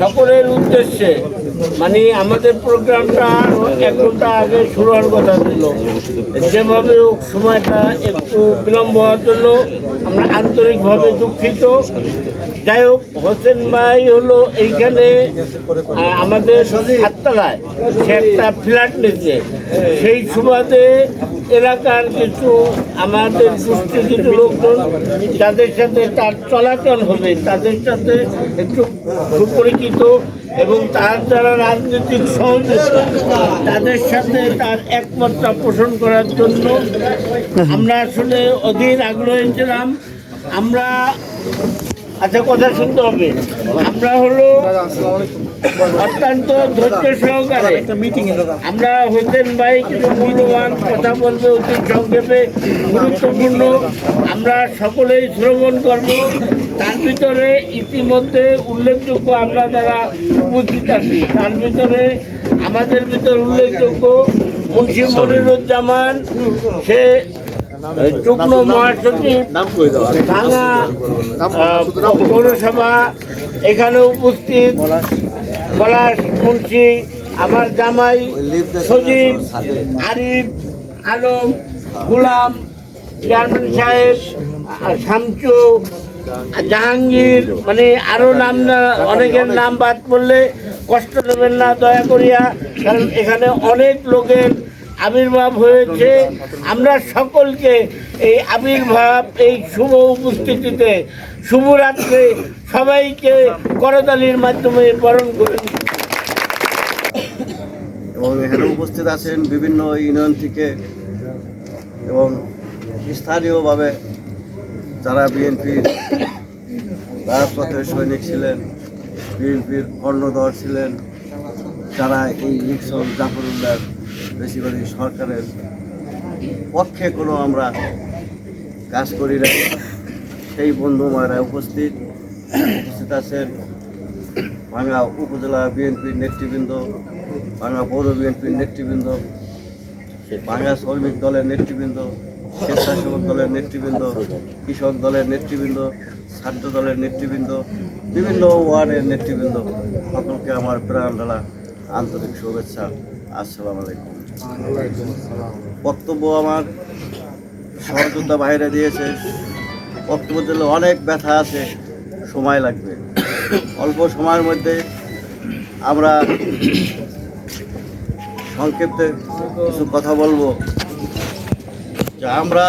সকলের উদ্দেশ্যে মানে আমাদের প্রোগ্রামটা এক ঘণ্টা আগে শুরু হওয়ার কথা ছিল। যেভাবে সময়টা একটু বিলম্ব হওয়ার জন্য আমরা আন্তরিকভাবে দুঃখিত। যাই হোক, হোসেন ভাই হলো এইখানে আমাদের সাততলায় সে একটা ফ্ল্যাট নিচ্ছে সেই সুবাদে এলাকার কিছু আমাদের কিছু লোকজন যাদের সাথে তার চলাচল হবে, তাদের সাথে একটু সুপরিচিত এবং তার যারা রাজনৈতিক তাদের সাথে তার একমাত্রা পোষণ করার জন্য আমরা আসলে অধীর আগ্রহী ছিলাম। আমরা আচ্ছা কথা শুনতে হবে। আমরা হলো অত্যন্ত ধৈর্য সহকারে আমরা হোসেন ভাই কিছু মূল্যবান কথা বলবে অতি সংক্ষেপে। গুরুত্বপূর্ণ। আমরা সকলেই শ্রবণ করব। তার ভিতরে ইতিমধ্যে উল্লেখযোগ্য আমরা যারা উপস্থিত আছি তার ভিতরে আমাদের ভিতরে উল্লেখযোগ্য মুন্সি মনিরুজ্জামান সে যুগ্ম মহাসচিব ভাঙা পৌরসভা এখানে উপস্থিত। পলাশ মুন্সি আমার জামাই, সজীব, আরিফ, আলম, গুলাম, চেয়ারম্যান সাহেব শামচু, জাহাঙ্গীর মানে আরও নাম অনেকের নাম বাদ পড়লে কষ্ট দেবেন না, দয়া করিয়া, কারণ এখানে অনেক লোকের আবির্ভাব হয়েছে। আমরা সকলকে এই আবির্ভাব, এই শুভ উপস্থিতিতে, শুভরাত্রে সবাইকে করতালির মাধ্যমে বরণ করে। এবং এখানে উপস্থিত আছেন বিভিন্ন ইউনিয়ন থেকে এবং স্থানীয়ভাবে যারা বিএনপির রাজপথের সৈনিক ছিলেন, বিএনপির কর্ণধর ছিলেন, যারা এই ইলেকশন জাফরুল্লাহ বেশিরভাগ সরকারের পক্ষে কোনো আমরা কাজ করি না। সেই বন্ধু মায়েরা উপস্থিত উপস্থিত আছেন ভাঙ্গা উপজেলা বিএনপির নেতৃবৃন্দ ভাঙ্গা পৌর বিএনপির নেতৃবৃন্দ ভাঙ্গা শ্রমিক দলের নেতৃবৃন্দ, স্বেচ্ছাসেবক দলের নেতৃবৃন্দ, কৃষক দলের নেতৃবৃন্দ, ছাত্র দলের নেতৃবৃন্দ, বিভিন্ন ওয়ার্ডের নেতৃবৃন্দ, সকলকে আমার প্রাণ ঢালা আন্তরিক শুভেচ্ছা। আসসালামু আলাইকুম। বক্তব্য আমার সহযোদ্ধা বাইরে দিয়েছে। বক্তব্য দিলে অনেক ব্যথা আছে, সময় লাগবে। অল্প সময়ের মধ্যে আমরা সংক্ষেপে কিছু কথা বলব। যে আমরা